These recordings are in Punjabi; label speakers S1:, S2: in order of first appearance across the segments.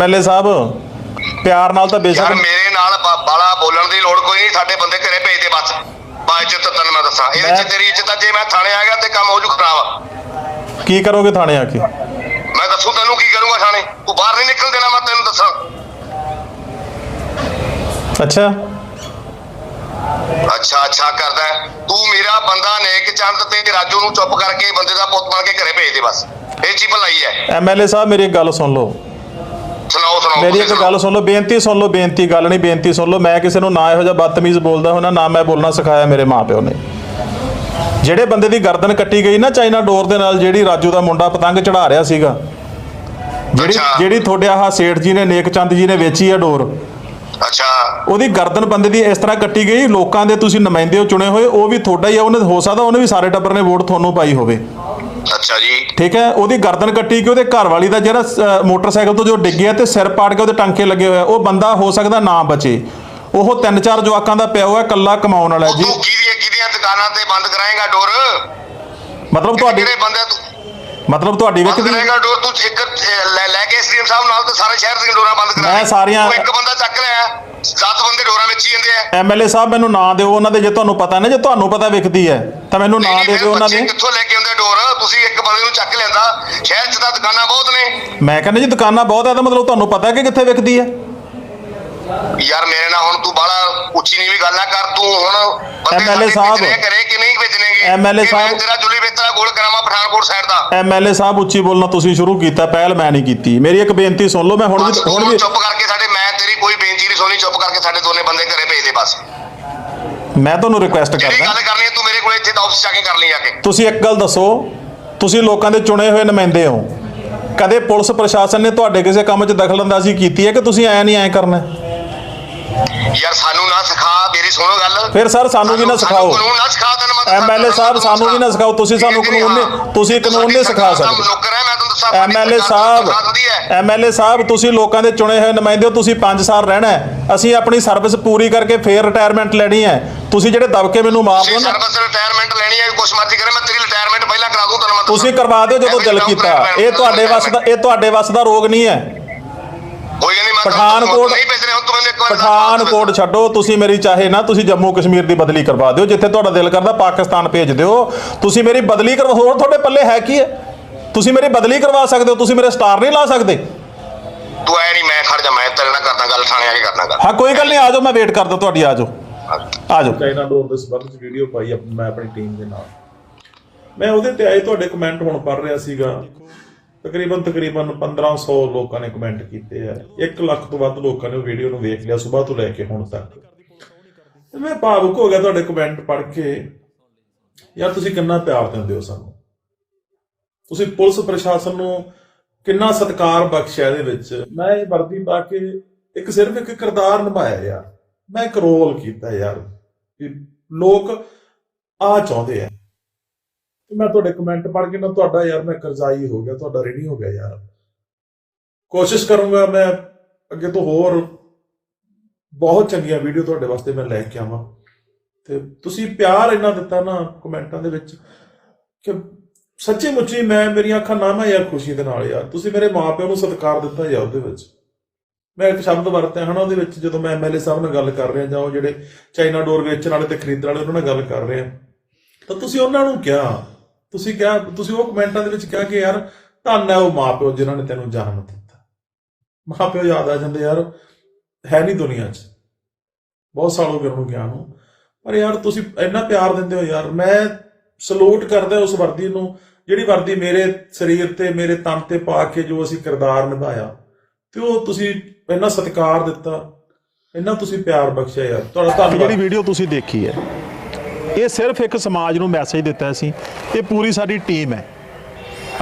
S1: ਐਮਐਲਏ ਸਾਹਿਬ ਪਿਆਰ ਨਾਲ ਤਾਂ
S2: ਯਾਰ
S1: ਬੇਸ਼ੱਕ
S2: ਮੇਰੇ ਨਾਲ ਬ- ਬਾਲਾ ਬੋਲਣ ਦੀ ਲੋੜ ਕੋਈ ਨਹੀਂ ਸਾਡੇ ਬੰਦੇ ਘਰੇ ਭੇਜ ਦੇ ਬਸ। ਬਾ ਇੱਜ਼ਤ ਤੈਨੂੰ ਮੈਂ ਦੱਸਾਂ। ਇਹਦੇ
S1: ਮੈਂ-
S2: ਚ ਤੇਰੀ ਇੱਜ਼ਤ ਆ ਜੇ ਮੈਂ ਥਾਣੇ ਆ ਗਿਆ ਤੇ ਕੰਮ ਹੋ ਜੂ ਖਰਾਬ।
S1: ਕੀ ਕਰੋਗੇ ਥਾਣੇ ਆ ਕੇ?
S2: ਮੈਂ ਦੱਸੂ ਤੈਨੂੰ ਕੀ ਕਰੂੰਗਾ ਥਾਣੇ। ਤੂੰ ਬਾਹਰ ਨਹੀਂ ਨਿਕਲ ਦੇਣਾ ਮੈਂ ਤੈਨੂੰ ਦੱਸਾਂ।
S1: ਅੱਛਾ।
S2: ਅੱਛਾ ਅੱਛਾ ਕਰਦਾ ਹੈ। ਤੂੰ ਮੇਰਾ ਬੰਦਾ ਨੇਕ ਚੰਦ ਤੇ ਰਾਜੂ ਨੂੰ ਚੁੱਪ ਕਰਕੇ ਬੰਦੇ ਦਾ ਪੁੱਤ ਬਣ ਕੇ ਘਰੇ ਭੇਜ ਦੇ ਬਸ। ਇਹ ਚੀਜ਼ ਭਲਾਈ ਹੈ।
S1: ਐਮਐਲਏ ਸਾਹਿਬ ਮੇਰੀ ਇੱਕ ਗੱਲ ਸੁਣ ਲਓ।
S2: ਸੁਣਾਓ
S1: ਮੇਰੀ ਇੱਕ। ਗੱਲ ਸੁਣ ਲਓ ਬੇਨਤੀ ਸੁਣ ਲਓ ਬੇਨਤੀ ਗੱਲ ਨਹੀਂ ਬੇਨਤੀ ਸੁਣ ਲਓ। ਮੈਂ ਕਿਸੇ ਨੂੰ ਨਾ ਇਹੋ ਜਿਹਾ ਬਦਤਮੀਜ਼ ਬੋਲਦਾ ਹੁੰਦਾ ਨਾ ਮੈਂ ਬੋਲਣਾ ਸਿਖਾਇਆ ਮੇਰੇ ਮਾਪਿਓ ਨੇ। ਜਿਹੜੇ ਬੰਦੇ ਦੀ ਗਰਦਨ ਕੱਟੀ ਗਈ ਨਾ ਚਾਈਨਾ ਡੋਰ ਦੇ ਨਾਲ ਜਿਹੜੀ ਰਾਜੂ ਦਾ ਮੁੰਡਾ ਪਤੰਗ ਚੜਾ ਰਿਹਾ ਸੀਗਾ। ਜਿਹੜੀ। ਜਿਹੜੀ ਤੁਹਾਡੇ ਆਹ ਸੇਠ ਜੀ ਨੇ ਨੇਕ ਚੰਦ ਜੀ ਨੇ ਵੇਚੀ ਆ ਡੋਰ
S2: ਅੱਛਾ।
S1: ਉਹਦੀ ਗਰਦਨ ਬੰਦੇ ਦੀ ਇਸ ਤਰ੍ਹਾਂ ਕੱਟੀ ਗਈ ਲੋਕਾਂ ਦੇ ਤੁਸੀਂ ਨੁਮਾਇੰਦੇ ਹੋ ਚੁਣੇ ਹੋਏ ਉਹ ਵੀ ਤੁਹਾਡਾ ਹੀ ਆ ਉਹਨੇ ਹੋ ਸਕਦਾ ਉਹਨੇ ਵੀ ਸਾਰੇ ਟੱਬਰ ਨੇ ਵੋਟ ਤੁਹਾਨੂੰ ਪਾਈ ਹੋਵੇ।
S2: ਅੱਛਾ ਜੀ।
S1: ਠੀਕ ਹੈ ਉਹਦੀ ਗਰਦਨ ਕੱਟੀ ਕਿ ਉਹਦੇ ਘਰ ਵਾਲੀ ਦਾ ਜਿਹੜਾ ਅ, ਮੋਟਰਸਾਈਕਲ ਤੋਂ ਜੋ ਡਿੱਗਿਆ ਤੇ ਸਿਰ ਪਾੜ ਕੇ ਉਹਦੇ ਟਾਂਕੇ ਲੱਗੇ ਹੋਏ ਆ ਉਹ ਬੰਦਾ ਹੋ ਸਕਦਾ ਨਾ ਬਚੇ। ਉਹ ਤਿੰਨ ਚਾਰ ਜਵਾਕਾਂ ਦਾ ਪਿਆ ਹੋਇਆ ਕੱਲਾ ਕਮਾਉਣ ਵਾਲਾ ਜੀ।
S2: ਤੂੰ ਕਿਹਦੀਆਂ ਕਿਹਦੀਆਂ ਦੁਕਾਨਾਂ ਤੇ ਬੰਦ ਕਰਾਏਗਾ ਡੋਰ?
S1: ਮਤਲਬ ਤੁਹਾਡੀ
S2: ਕਿਹੜੇ ਬੰਦੇ ਤੂੰ?
S1: ਮਤਲਬ ਤੁਹਾਡੀ
S2: ਬੰਦ
S1: ਵਿਕਦੀ
S2: ਕਰਾਏਗਾ ਡੋਰ ਤੂੰ ਇੱਕ ਅਹ, ਲੈ ਲੈ ਕੇ ਐਸਡੀਐਮ ਸਾਹਿਬ ਨਾਲ ਤੇ ਸਾਰੇ ਸ਼ਹਿਰ ਦੀਆਂ ਡੋਰਾਂ ਬੰਦ ਕਰਾ
S1: ਮੈਂ। ਸਾਰੀਆਂ-
S2: ਤੂੰ ਇੱਕ ਬੰਦਾ ਚੱਕ ਲਿਆ। ਸੱਤ ਬੰਦੇ ਡੋਰਾਂ ਵਿੱਚ ਹੀ ਜਾਂਦੇ ਆ।
S1: ਐਮਐਲਏ ਸਾਹਿਬ ਮੈਨੂੰ ਨਾਂ ਦਿਓ ਉਹਨਾਂ ਦੇ ਜੇ ਤੁਹਾਨੂੰ ਪਤਾ ਨਾ ਜੇ ਤੁਹਾਨੂੰ ਪਤਾ ਵਿਕਦੀ ਹੈ ਤਾਂ ਮੈਨੂੰ ਨਾਂ ਦੇ ਦਿਓ ਉਹਨਾਂ ਦੇ।
S2: ਕਿੱਥੋਂ ਲੈ ਕੇ ਆਉਂਦੇ ਡੋਰ? ਤੁਸੀਂ ਇੱਕ ਬੰਦੇ ਨੂੰ ਚੱਕ ਲੈਂਦਾ ਸ਼ਹਿਰ 'ਚ ਤਾਂ ਦੁਕਾਨਾਂ ਬਹੁਤ ਨੇ।
S1: ਮੈਂ ਕਹਿੰਦਾ ਜੀ ਦੁਕਾਨਾਂ ਬਹੁਤ ਹੈ ਤਾਂ ਮਤਲਬ ਤੁਹਾਨੂੰ ਪਤਾ ਕਿ ਕਿੱਥੇ ਵਿਕਦੀ ਹੈ?
S2: ਯਾਰ ਮੇਰੇ ਨਾਲ ਹੁਣ ਤੂੰ ਬਾਲਾ ਉੱਚੀ ਨੀਵੀਂ ਗੱਲ ਕਰ ਤੂੰ ਹੁਣ ਸਾਡੇ
S1: ਸਾਹਿਬ।
S2: ਕਰੇ ਕਿ ਨਹੀਂ ਕਿ ਮੈਂ
S1: ਸਾਹਿਬ।
S2: ਤੇਰਾ ਜੁਲੀ ਵੇਚਣਾ ਗੋਲ ਕਰਾਵਾਂ ਪਠਾਨਕੋਟ ਸਾਈਡ ਦਾ?
S1: ਐਮਐਲਏ ਸਾਹਿਬ ਉੱਚੀ ਬੋਲਣਾ ਤੁਸੀਂ ਸ਼ੁਰੂ ਕੀਤਾ ਪਹਿਲ ਮੈਂ ਨਹੀਂ ਕੀਤੀ। ਮੇਰੀ ਇੱਕ ਬੇਨਤੀ ਸੁਣ ਲਓ ਮੈਂ ਹੁਣ ਵੀ ਹੁਣ ਵੀ
S2: ਚੁੱਪ ਕਰਕੇ ਸਾਡੇ ਮੈਂ ਤੇਰੀ ਕੋਈ ਬੇਨਤੀ ਨਹੀਂ ਸੁਣੀ ਚੁੱਪ ਕਰਕੇ ਸਾਡੇ ਦੋਨੇ ਬੰਦੇ ਘਰੇ ਭੇਜ ਦੇ ਬਸ।
S1: ਮੈਂ ਤੁਹਾਨੂੰ ਰਿਕੁਐਸਟ
S2: ਜਿਹੜੀ
S1: ਕਰਦਾ।
S2: ਗੱਲ ਕਰਨੀ ਹੈ ਤੂੰ ਮੇਰੇ ਕੋਲ ਇੱਥੇ ਤਾਂ ਆਫਿਸ ਜਾ ਕੇ ਕਰ ਲਈ ਜਾ ਕੇ।
S1: ਤੁਸੀਂ ਇੱਕ ਗੱਲ ਦੱਸੋ ਤੁਸੀਂ ਲੋਕਾਂ ਦੇ ਚੁਣੇ ਹੋਏ ਨੁਮਾਇੰਦੇ ਹੋ। ਕਦੇ ਪੁਲਿਸ ਪ੍ਰਸ਼ਾਸਨ ਨੇ ਤੁਹਾਡੇ ਕਿਸੇ ਕੰਮ 'ਚ ਦਖਲਅੰਦਾਜ਼ੀ ਕੀਤੀ ਹੈ ਕਿ ਤੁਸੀਂ ਐ ਨਹੀਂ ਐ ਕਰਨਾ? ਹੈ?
S2: ਯਾਰ ਸਾਨੂੰ ਨਾ ਸਿਖਾ ਮੇਰੀ ਸੁਣੋ ਗੱਲ।
S1: ਫਿਰ ਸਰ ਸਾਨੂੰ ਵੀ ਨਾ ਸਿਖਾਓ।
S2: ਕਾਨੂੰਨ ਨਾ ਸਿਖਾ ਤੈਨੂੰ ਮੈਂ
S1: MLA ਸਾਹਿਬ ਸਾਨੂੰ ਵੀ ਨਾ ਸਿਖਾਓ, ਤੁਸੀਂ ਸਾਨੂੰ ਕਾਨੂੰਨ
S2: ਹਾਂ।
S1: ਤੁਸੀਂ ਕਾਨੂੰਨ ਨਹੀਂ ਸਿਖਾ ਸਕਦੇ।
S2: ਨੌਕਰ
S1: ਐਮਐਲਏ ਸਾਹਿਬ। ਐਮਐਲਏ ਸਾਹਿਬ ਤੁਸੀਂ ਲੋਕਾਂ ਦੇ ਚੁਣੇ ਹੋਏ ਨੁਮਾਇੰਦੇ ਹੋ ਤੁਸੀਂ 5 ਸਾਲ ਰਹਿਣਾ ਹੈ। ਅਸੀਂ ਆਪਣੀ ਸਰਵਿਸ ਪੂਰੀ ਕਰਕੇ ਫੇਰ ਰਿਟਾਇਰਮੈਂਟ ਲੈਣੀ ਹੈ। ਤੁਸੀਂ ਜਿਹੜੇ ਦਬਕੇ ਮੈਨੂੰ ਦਿਓ ਨਾ।
S2: ਸਰਵਿਸ ਰਿਟਾਇਰਮੈਂਟ ਲੈਣੀ ਹੈ ਕੁਛ ਮਰਜ਼ੀ ਕਰੇ ਮੈਂ ਤੇਰੀ ਰਿਟਾਇਰਮੈਂਟ ਪਹਿਲਾਂ ਕਰਾ ਦੂੰ ਮੈਂ
S1: ਤੁਸੀਂ। ਕਰਵਾ ਦਿਓ ਜਦੋਂ ਦਿਲ ਕੀਤਾ। ਇਹ ਤੁਹਾਡੇ ਵੱਸ ਦਾ ਇਹ ਤੁਹਾਡੇ ਵੱਸ ਦਾ ਰੋਗ ਨਹੀਂ ਹੈ।
S2: ਤੁਹਾਨੂੰ
S1: ਪਠਾਨਕੋਟ ਪਠਾਨਕੋਟ ਛੱਡੋ ਤੁਸੀਂ ਮੇਰੀ ਚਾਹੇ ਨਾ ਤੁਸੀਂ ਜੰਮੂ ਕਸ਼ਮੀਰ ਦੀ ਬਦਲੀ ਕਰਵਾ ਦਿਓ ਜਿੱਥੇ ਤੁਹਾਡਾ ਦਿਲ ਕਰਦਾ ਪਾਕਿਸਤਾਨ ਭੇਜ ਦਿਓ। ਤੁਸੀਂ ਮੇਰੀ ਬਦਲੀ ਕਰਵਾ ਹੋਰ ਤੁਹਾਡੇ ਪੱਲੇ ਹੈ ਕੀ ਹੈ? ਤੁਸੀਂ ਮੇਰੀ ਬਦਲੀ ਕਰਵਾ ਸਕਦੇ ਹੋ ਤੁਸੀਂ ਮੇਰੇ ਸਟਾਰ ਨਹੀਂ ਲਾ ਸਕਦੇ।
S2: ਤੂੰ ਐ ਨਹੀਂ ਮੈਂ ਖੜ ਜਾ ਮੈਂ ਤੇਰੇ ਨਾਲ ਕਰਦਾ ਗੱਲ ਥਾਣੇ ਆ ਕੇ ਕਰਨਾ ਗੱਲ
S1: ਹਾਂ ਕੋਈ ਗੱਲ ਨਹੀਂ ਆ ਜਾਓ ਮੈਂ ਵੇਟ ਕਰਦਾ ਤੁਹਾਡੀ ਆ ਜਾਓ। ਆ ਜਾਓ।
S3: ਚਾਈਨਾ ਡੋਰ ਦੇ ਸੰਬੰਧ ਚ ਵੀਡੀਓ ਪਾਈ ਮੈਂ ਆਪਣੀ ਟੀਮ ਦੇ ਨਾਲ। ਮੈਂ ਉਹਦੇ ਤੇ ਆਏ ਤੁਹਾਡੇ ਕਮੈਂਟ ਹੁਣ ਪੜ ਰਿਹਾ ਸੀਗਾ। ਤਕਰੀਬਨ ਤਕਰੀਬਨ 1500 ਲੋਕਾਂ ਨੇ ਕਮੈਂਟ ਕੀਤੇ ਆ। 1 ਲੱਖ ਤੋਂ ਵੱਧ ਲੋਕਾਂ ਨੇ ਉਹ ਵੀਡੀਓ ਨੂੰ ਵੇਖ ਲਿਆ ਸਵੇਰ ਤੋਂ ਲੈ ਕੇ ਹੁਣ ਤੱਕ। ਤੇ ਮੈਂ ਭਾਵੁਕ ਹੋ ਗਿਆ ਤੁਹਾਡੇ ਕਮੈਂਟ ਪੜ ਕੇ। ਯਾਰ ਤੁਸੀਂ ਕਿੰਨਾ ਪਿਆਰ ਦਿੰਦੇ ਹੋ ਸਾਨੂੰ? ਤੁਸੀਂ ਪੁਲਿਸ ਪ੍ਰਸ਼ਾਸਨ ਨੂੰ ਕਿੰਨਾ ਸਤਿਕਾਰ ਬਖਸ਼ਿਆ ਇਹਦੇ ਵਿੱਚ? ਮੈਂ ਇਹ ਵਰਦੀ ਪਾ ਕੇ ਇੱਕ ਸਿਰਫ ਇੱਕ ਕਿਰਦਾਰ ਨਿਭਾਇਆ ਯਾਰ। ਮੈਂ ਇੱਕ ਰੋਲ ਕੀਤਾ ਯਾਰ ਲੋਕ ਆ ਚਾਹੁੰਦੇ ਆ। ਤੇ ਮੈਂ ਤੁਹਾਡੇ ਕਮੈਂਟ ਪੜ੍ਹ ਕੇ ਨਾ ਤੁਹਾਡਾ ਯਾਰ ਮੈਂ ਕਰਜ਼ਾਈ ਹੋ ਗਿਆ, ਤੁਹਾਡਾ ਰੈਡੀ ਹੋ ਗਿਆ ਯਾਰ। ਕੋਸ਼ਿਸ਼ ਕਰੂੰਗਾ ਮੈਂ ਅੱਗੇ ਤੋਂ ਹੋਰ ਬਹੁਤ ਚੰਗੀਆਂ ਵੀਡੀਓ ਤੁਹਾਡੇ ਵਾਸਤੇ ਮੈਂ ਲੈ ਕੇ ਆਵਾਂ। ਤੇ ਤੁਸੀਂ ਪਿਆਰ ਇੰਨਾ ਦਿੱਤਾ ਨਾ ਕਮੈਂਟਾਂ ਦੇ ਵਿੱਚ ਕਿ ਸੱਚੀ ਮੁੱਚੀ ਮੈਂ ਮੇਰੀਆਂ ਅੱਖਾਂ ਨਾਮਾ ਯਾਰ ਖੁਸ਼ੀ ਦੇ ਨਾਲ ਯਾਰ। ਤੁਸੀਂ ਮੇਰੇ ਮਾਪਿਆਂ ਨੂੰ ਸਤਿਕਾਰ ਦਿੱਤਾ ਯਾਰ ਉਹਦੇ ਵਿੱਚ। ਮੈਂ ਇੱਕ ਸ਼ਬਦ ਵਰਤਿਆ ਹਨਾ ਉਹਦੇ ਵਿੱਚ, ਜਦੋਂ ਮੈਂ ਐਮਐਲਏ ਸਾਹਿਬ ਨਾਲ ਗੱਲ ਕਰ ਰਿਹਾ ਜਾਂ ਉਹ ਜਿਹੜੇ ਚਾਈਨਾ ਡੋਰ ਵੇਚਣ ਵਾਲੇ ਤੇ ਖਰੀਦਣ ਵਾਲੇ ਉਹਨਾਂ ਨਾਲ ਗੱਲ ਕਰ ਰਿਹਾ। ਤਾਂ ਤੁਸੀਂ ਉਹਨਾਂ ਨੂੰ ਕਿਹਾ, ਤੁਸੀਂ ਕਿਹਾ, ਤੁਸੀਂ ਉਹ ਕਮੈਂਟਾਂ ਦੇ ਵਿੱਚ ਕਿਹਾ ਕਿ ਯਾਰ ਧੰਨ ਹੈ ਉਹ ਮਾਪਿਓ ਜਿਨ੍ਹਾਂ ਨੇ ਤੈਨੂੰ ਜਨਮ ਦਿੱਤਾ। ਮਾਪਿਓ ਯਾਦ ਆ ਜਾਂਦੇ ਯਾਰ, ਹੈ ਨਹੀਂ ਦੁਨੀਆ 'ਚ। ਬਹੁਤ ਸਾਲ ਹੋ ਗਏ ਉਹਨੂੰ ਗਿਆ ਨੂੰ। ਪਰ ਯਾਰ ਤੁਸੀਂ ਇੰਨਾ ਪਿਆਰ ਦਿੰਦੇ ਹੋ ਯਾਰ, ਮੈਂ ਸਲੂਟ ਕਰਦਾ ਉਸ ਵਰਦੀ ਨੂੰ ਜਿਹੜੀ ਵਰਦੀ ਮੇਰੇ ਸਰੀਰ ਤੇ, ਮੇਰੇ ਤਨ ਤੇ ਪਾ ਕੇ ਜੋ ਅਸੀਂ ਕਿਰਦਾਰ ਨਿਭਾਇਆ, ਤੇ ਉਹ ਤੁਸੀਂ ਇੰਨਾ ਸਤਿਕਾਰ ਦਿੱਤਾ, ਇੰਨਾ ਤੁਸੀਂ ਪਿਆਰ ਬਖਸ਼ਿਆ ਯਾਰ। ਤੁਹਾਡਾ
S1: ਜਿਹੜੀ ਵੀਡੀਓ ਤੁਸੀਂ ਦੇਖੀ ਹੈ, ਇਹ ਸਿਰਫ ਇੱਕ ਸਮਾਜ ਨੂੰ ਮੈਸੇਜ ਦਿੱਤਾ ਸੀ, ਇਹ ਪੂਰੀ ਸਾਡੀ ਟੀਮ ਹੈ।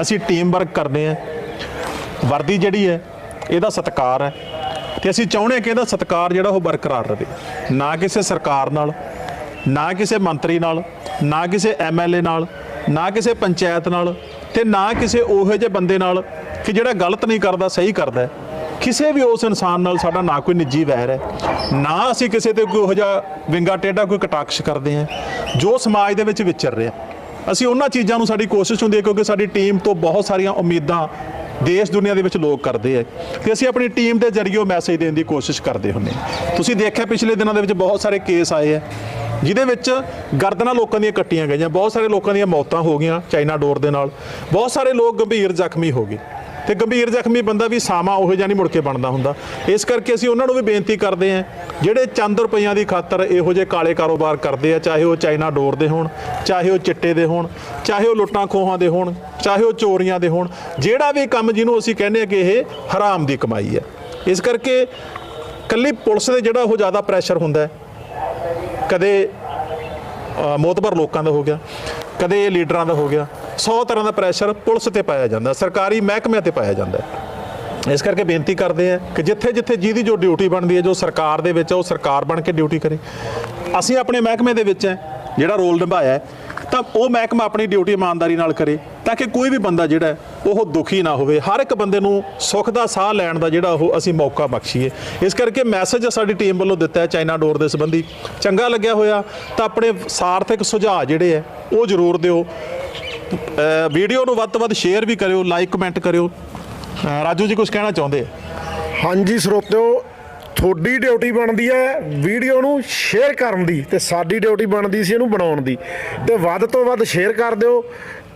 S1: ਅਸੀਂ ਟੀਮ ਵਰਕ ਕਰਦੇ ਹਾਂ। ਵਰਦੀ ਜਿਹੜੀ ਹੈ, ਇਹਦਾ ਸਤਿਕਾਰ ਹੈ। ਤੇ ਅਸੀਂ ਚਾਹੁੰਦੇ ਹਾਂ ਕਿ ਇਹਦਾ ਸਤਿਕਾਰ ਜਿਹੜਾ ਉਹ ਬਰਕਰਾਰ ਰਹੇ। ਨਾ ਕਿਸੇ ਸਰਕਾਰ ਨਾਲ, ਨਾ ਕਿਸੇ ਮੰਤਰੀ ਨਾਲ, ਨਾ ਕਿਸੇ ਐਮਐਲਏ ਨਾਲ ਨਾ ਕਿਸੇ ਪੰਚਾਇਤ ਨਾਲ ਤੇ ਨਾ ਕਿਸੇ ਉਹੋ ਜਿਹੇ ਬੰਦੇ ਨਾਲ ਕਿ ਜਿਹੜਾ ਗਲਤ ਨਹੀਂ ਕਰਦਾ, ਸਹੀ ਕਰਦਾ ਕਿਸੇ ਵੀ ਉਸ ਇਨਸਾਨ ਨਾਲ ਸਾਡਾ ਨਾ ਕੋਈ ਨਿੱਜੀ ਵੈਰ ਹੈ, ਨਾ ਅਸੀਂ ਕਿਸੇ ਤੇ ਕੋਈ ਉਹੋ ਜਿਹਾ ਵਿੰਗਾ ਟੇਢਾ ਕੋਈ ਕਟਾਕਸ਼ ਕਰਦੇ ਹਾਂ, ਜੋ ਸਮਾਜ ਦੇ ਵਿੱਚ ਵਿਚਰ ਰਿਹਾ। ਅਸੀਂ ਉਹਨਾਂ ਚੀਜ਼ਾਂ ਨੂੰ ਸਾਡੀ ਕੋਸ਼ਿਸ਼ ਹੁੰਦੀ ਹੈ ਕਿਉਂਕਿ ਸਾਡੀ ਟੀਮ ਤੋਂ ਬਹੁਤ ਸਾਰੀਆਂ ਉਮੀਦਾਂ ਦੇਸ਼ ਦੁਨੀਆ ਦੇ ਵਿੱਚ ਲੋਕ ਕਰਦੇ ਆ ਤੇ ਅਸੀਂ ਆਪਣੀ ਟੀਮ ਦੇ ਜ਼ਰੀਏ ਉਹ ਮੈਸੇਜ ਦੇਣ ਦੀ ਕੋਸ਼ਿਸ਼ ਕਰਦੇ ਹੁੰਨੇ ਹਾਂ। ਤੁਸੀਂ ਦੇਖਿਆ ਪਿਛਲੇ ਦਿਨਾਂ ਦੇ ਵਿੱਚ ਬਹੁਤ ਸਾਰੇ ਕੇਸ ਆਏ ਆ ਜਿਹਦੇ ਵਿੱਚ ਗਰਦਨਾਂ ਲੋਕਾਂ ਦੀਆਂ ਕੱਟੀਆਂ ਗਈਆਂ, ਬਹੁਤ ਸਾਰੇ ਲੋਕਾਂ ਦੀਆਂ ਮੌਤਾਂ ਹੋ ਗਈਆਂ ਚਾਈਨਾ ਡੋਰ ਦੇ ਨਾਲ, ਬਹੁਤ ਸਾਰੇ ਲੋਕ ਗੰਭੀਰ ਜ਼ਖਮੀ ਹੋ ਗਏ। ਤੇ ਗੰਭੀਰ ਜ਼ਖਮੀ ਬੰਦਾ ਵੀ ਸਾਮਾ ਉਹ ਜਿਹਾ ਨਹੀਂ ਮੁੜ ਕੇ ਬਣਦਾ ਹੁੰਦਾ। ਇਸ ਕਰਕੇ ਅਸੀਂ ਉਹਨਾਂ ਨੂੰ ਵੀ ਬੇਨਤੀ ਕਰਦੇ ਹਾਂ, ਜਿਹੜੇ ਚੰਦ ਰੁਪਈਆਂ ਦੀ ਖਾਤਰ ਇਹੋ ਜਿਹੇ ਕਾਲੇ ਕਾਰੋਬਾਰ ਕਰਦੇ ਆ, ਚਾਹੇ ਉਹ ਚਾਈਨਾ ਡੋਰ ਦੇ ਹੋਣ, ਚਾਹੇ ਉਹ ਚਿੱਟੇ ਦੇ ਹੋਣ, ਚਾਹੇ ਉਹ ਲੁੱਟਾਂ ਖੋਹਾਂ ਦੇ ਹੋਣ, ਚਾਹੇ ਉਹ ਚੋਰੀਆਂ ਦੇ ਹੋਣ, ਜਿਹੜਾ ਵੀ ਕੰਮ ਜਿਹਨੂੰ ਅਸੀਂ ਕਹਿੰਦੇ ਆ ਕਿ ਇਹ ਹਰਾਮ ਦੀ ਕਮਾਈ ਹੈ। ਇਸ ਕਰਕੇ ਕੱਲੀ ਪੁਲਿਸ ਦੇ ਜਿਹੜਾ ਉਹ ਜ਼ਿਆਦਾ ਪ੍ਰੈਸ਼ਰ ਹੁੰਦਾ ਹੈ ਕਦੇ ਅ, ਮੋਤਬਰ ਲੋਕਾਂ ਦਾ ਹੋ ਗਿਆ ਕਦੇ ਲੀਡਰਾਂ ਦਾ ਹੋ ਗਿਆ। 100 ਤਰ੍ਹਾਂ ਦਾ ਪ੍ਰੈਸ਼ਰ ਪੁਲਿਸ ਤੇ ਪਾਇਆ ਜਾਂਦਾ ਸਰਕਾਰੀ ਮਹਿਕਮਿਆਂ ਤੇ ਪਾਇਆ ਜਾਂਦਾ। ਇਸ ਕਰਕੇ ਬੇਨਤੀ ਕਰਦੇ ਆ ਕਿ ਜਿੱਥੇ ਜਿੱਥੇ ਜਿਹਦੀ ਜੋ ਡਿਊਟੀ ਬਣਦੀ ਹੈ ਜੋ ਸਰਕਾਰ ਦੇ ਵਿੱਚ ਹੈ, ਉਹ ਸਰਕਾਰ ਬਣ ਕੇ ਡਿਊਟੀ ਕਰੇ। ਅਸੀਂ ਆਪਣੇ ਮਹਿਕਮੇ ਦੇ ਵਿੱਚ ਹੈ। ਜਿਹੜਾ ਰੋਲ ਨਿਭਾਇਆ ਤਾਂ ਉਹ ਮਹਿਕਮਾ ਆਪਣੀ ਡਿਊਟੀ ਇਮਾਨਦਾਰੀ ਨਾਲ ਕਰੇ ਤਾਂ ਕਿ ਕੋਈ ਵੀ ਬੰਦਾ ਜਿਹੜਾ ਉਹ ਦੁਖੀ ਨਾ ਹੋਵੇ। ਹਰ ਇੱਕ ਬੰਦੇ ਨੂੰ ਸੁੱਖ ਦਾ ਸਾਹ ਲੈਣ ਦਾ ਜਿਹੜਾ ਉਹ ਅਸੀਂ ਮੌਕਾ ਬਖਸ਼ੀਏ। ਇਸ ਕਰਕੇ ਮੈਸੇਜ ਸਾਡੀ ਟੀਮ ਵੱਲੋਂ ਦਿੱਤਾ ਹੈ ਚਾਈਨਾ ਡੋਰ ਦੇ ਸੰਬੰਧੀ। ਚੰਗਾ ਲੱਗਿਆ ਹੋਇਆ, ਤਾਂ ਆਪਣੇ ਸਾਰਥਕ ਸੁਝਾਅ ਜਿਹੜੇ ਹੈ, ਉਹ ਜ਼ਰੂਰ ਦਿਓ। ਵੀਡੀਓ ਨੂੰ ਵੱਧ ਤੋਂ ਵੱਧ ਸ਼ੇਅਰ ਵੀ ਕਰਿਓ, ਲਾਈਕ, ਕਮੈਂਟ ਕਰਿਓ। ਰਾਜੂ ਜੀ ਕੁਝ ਕਹਿਣਾ ਚਾਹੁੰਦੇ
S4: ਹਾਂਜੀ, ਸਰੋਤਿਓ ਤੁਹਾਡੀ ਡਿਊਟੀ ਬਣਦੀ ਹੈ ਵੀਡੀਓ ਨੂੰ ਸ਼ੇਅਰ ਕਰਨ ਦੀ ਤੇ ਸਾਡੀ ਡਿਊਟੀ ਬਣਦੀ ਸੀ ਇਹਨੂੰ ਬਣਾਉਣ ਦੀ। ਤੇ ਵੱਧ ਤੋਂ ਵੱਧ ਸ਼ੇਅਰ ਕਰ ਦਿਓ।